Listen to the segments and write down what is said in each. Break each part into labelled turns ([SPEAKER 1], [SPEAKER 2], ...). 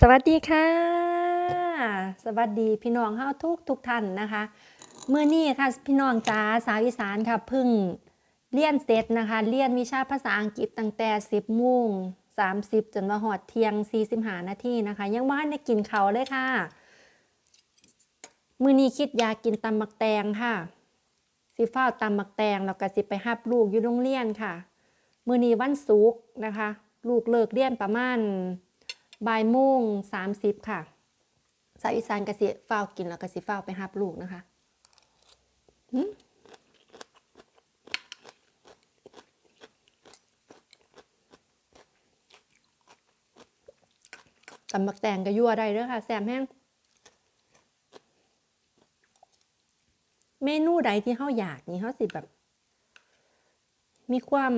[SPEAKER 1] สวัสดีค่ะ สวัสดีพี่น้องเฮาทุกทุกท่านนะคะเมื่อนี้ค่ะพี่น้องจ้าสาวอีสานค่ะพึ่งเรียนเสร็จนะคะเรียนวิชาภาษาอังกฤษตั้งแต่10โมง30จนมาหอดเที่ยง45นาทีนะคะ ยังว่าได้กินเขาวเลยค่ะ มื้อนี้คิดอยากกินตำมักแตงค่ะสิฟ้าตำมักแตงแล้วก็สิไปหับลูกอยู่โรงเรียนค่ะ มื้อนี้วันศุกร์นะคะ ลูกเลิกเรียนประมาณ บ่ายโมงสามสิบค่ะสาวอีสานกะสิฟ้ากินแล้วกะสิฟ้าไปหับลูกนะคะตำบักแตงก็ยั่วได้เด้อค่ะแซมแห้งเมนูใดที่เฮาอยากนี่เฮาสิแบบ มีความ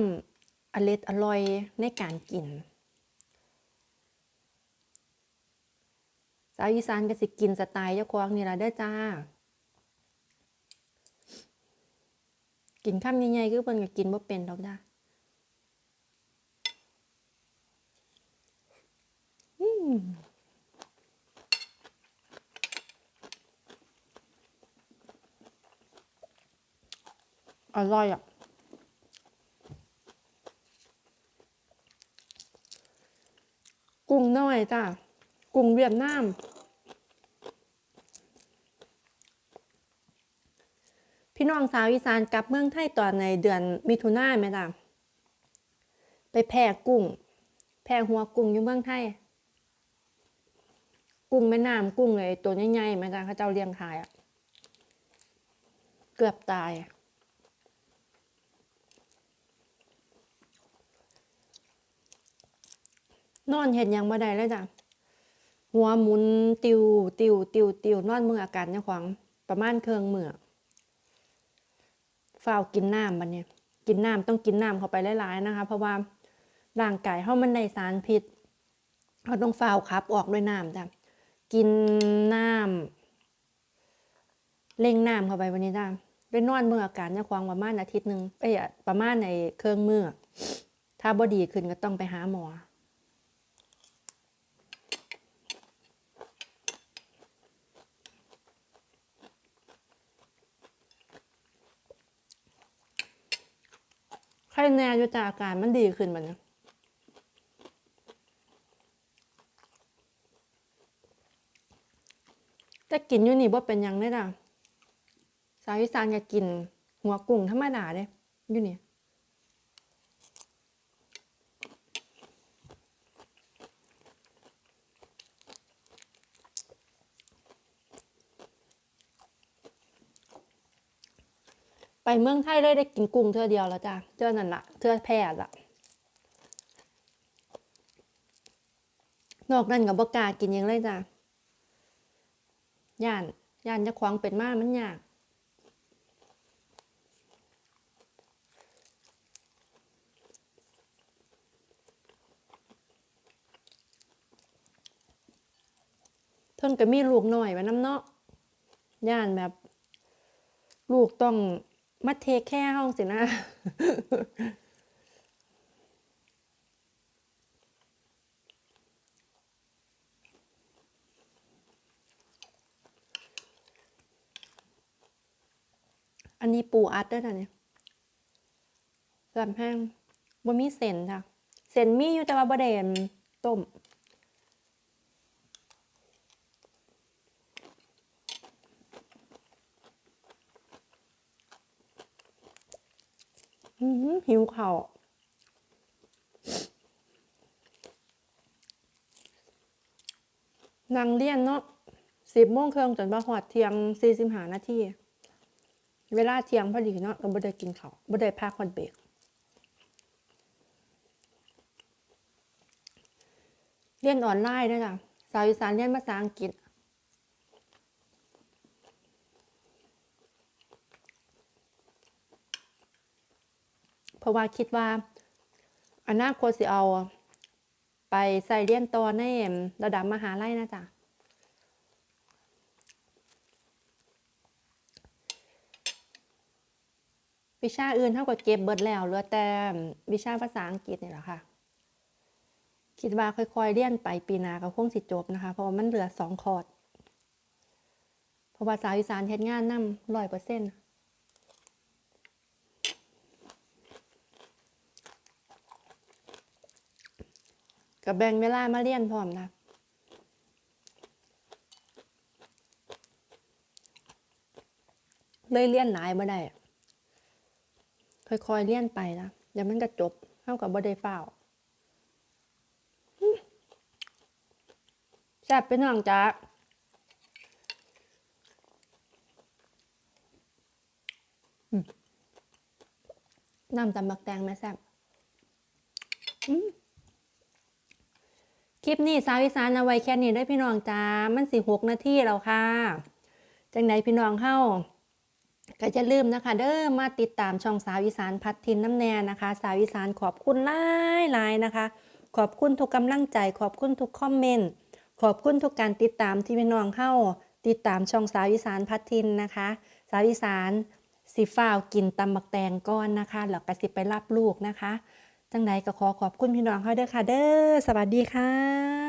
[SPEAKER 1] อร็ดอร่อยในการกิน สาวอีสานก็สิกินสไตล์เจ้าของนี่ล่ะเด้อจ้า กินคำใหญ่ๆคือเพิ่นก็กินบ่เป็นดอกจ้าอืมอร่อยอะกุ้งน้อยจ้า กุ้งเวียดนามพี่น้องสาวอีสานกลับเมืองไทยตอนในเดือนมิถุนายนไหมจ้ะไปแพร่กุ้ง แพร่หัวกุ้งอยู่เมืองไทย กุ้งแม่น้ำกุ้งเลยตัวใหญ่ๆไหมจ้ะเขาเจ้าเลี้ยงขายอะเกือบตายนอนเห็นยังบ่ได้เลยจ้ะ หัวหมุนติวติวติวติวนอนมืออาการเนี่ยขวางประมาณเครื่องมือฝ้าวกินน้ำบัดเนี่ยกินน้ำต้องกินน้ำเข้าไปหลายๆนะคะ เพราะว่าร่างกายเฮามันได้สารพิษเราต้องฝ้าวขับออกด้วยน้ำจ้ะกินน้ำเล่งน้ำเข้าไปวันนี้จ้ะไปนอนมืออาการเนี่ยขวางประมาณอาทิตย์หนึ่งเอ้ยประมาณในเครื่องมือถ้าบ่ดีขึ้นก็ต้องไปหาหมอ ไข้แน่อยู่แต่อาการมันดีขึ้นบัดนี้แต่กินอยู่นี่บ่เป็นยังได้ล่ะสาวอีสานก็กิน หัวกุ้งธรรมดาเด้อยู่นี่ ไปเมืองไทยเลยได้กินกุ้งเทื่อเดียวแล้วจ้ะเทื่อนั่นละเทื่อแพร่ละนอกนั้นกับบกากินยังเลยจ้ะย่านย่านจะควางเป็นมากมันยากเพิ่นก็มีลูกหน่อยไว้น้ำเนาะย่านแบบ ลูกต้อง มาเทคแค่ห้องสินะอันนี้ปูอัดด้วยนะเนี่ยสามแห้งบ่มีเส้นจ้ะเส้นมีอยู่แต่ว่าบ่ได้อันต้ม หิวข้าวนางเรียนเนาะสิบโมงครึ่งจนมาหอดเที่ยงสี่สิบหานาทีเวลาเที่ยงพอดีเนาะก็บ่ได้กินข้าวบ่ได้พักคอนเบรกเรียนออนไลน์ด้วยจ้ะสาวอีสานเรียนภาษาอังกฤษ เพราะว่าคิดว่าอนาคตสิเอาไปใส่เรียนต่อในระดับมหาลัยนะจ๊ะวิชาอื่นเท่ากับเก็บเบิดแล้วเหลือแต่วิชาภาษาอังกฤษนี่แหละค่ะ คิดว่าค่อยๆเรียนไปปีหน้าก็คงสิจบนะคะ เพราะว่ามันเหลือสองคอร์สเพราะว่าสาวอีสานเฮ็ดงานนำร้อยเปอร์เซ็นต์ กับแบ่งเวลามาเรียนพร้อมนะเลยเรียนหลายบ่ได้ค่อยๆเรียนไปนะเดี๋ยวมันก็จบเท่ากับบ่ได้ฝ้าวแซ่บเป็นน้องจ้าน้ำตำบักแตงแม่แซ่บอืม ลิปนี้สาวอีสานเอาไว้แค่นี้ได้พี่น้องจ้ามันสิหกนาทีแล้วค่ะจังไหนพี่น้องเฮาก็จะลืมนะคะเด้อมาติดตามช่องสาวอีสานพัดทินน้ำแน่นะคะ สาวอีสานขอบคุณหลายหลายนะคะ ขอบคุณทุกกำลังใจ ขอบคุณทุกคอมเมนต์ขอบคุณทุกการติดตามที่พี่น้องเข้า ติดตามช่องสาวอีสานพัดทินนะคะ สาวอีสานสิฟ้าวกินตำบักแตงก้อนนะคะแล้วก็สิไปรับลูกนะคะ จังใดก็ขอขอบคุณพี่น้องเขาเด้อค่ะ เด้อสวัสดีค่ะ